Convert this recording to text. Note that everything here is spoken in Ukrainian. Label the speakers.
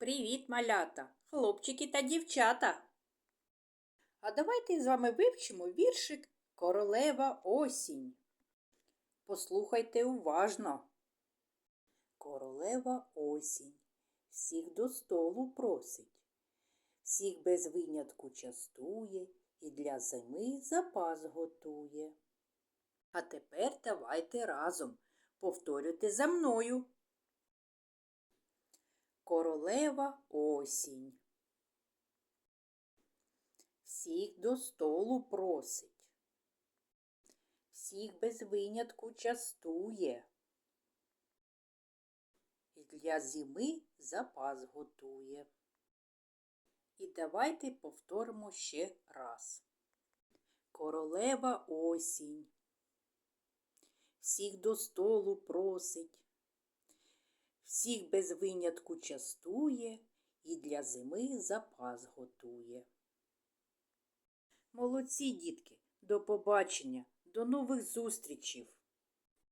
Speaker 1: Привіт, малята, хлопчики та дівчата. А давайте з вами вивчимо віршик Королева осінь. Послухайте уважно. Королева осінь всіх до столу просить, всіх без винятку частує і для зими запас готує. А тепер давайте разом повторюйте за мною. Королева осінь. Всіх до столу просить, всіх без винятку частує. І для зими запас готує. І давайте повторимо ще раз. Королева осінь. Всіх до столу просить, всіх без винятку частує і для зими запас готує. Молодці, дітки, до побачення, до нових зустрічей!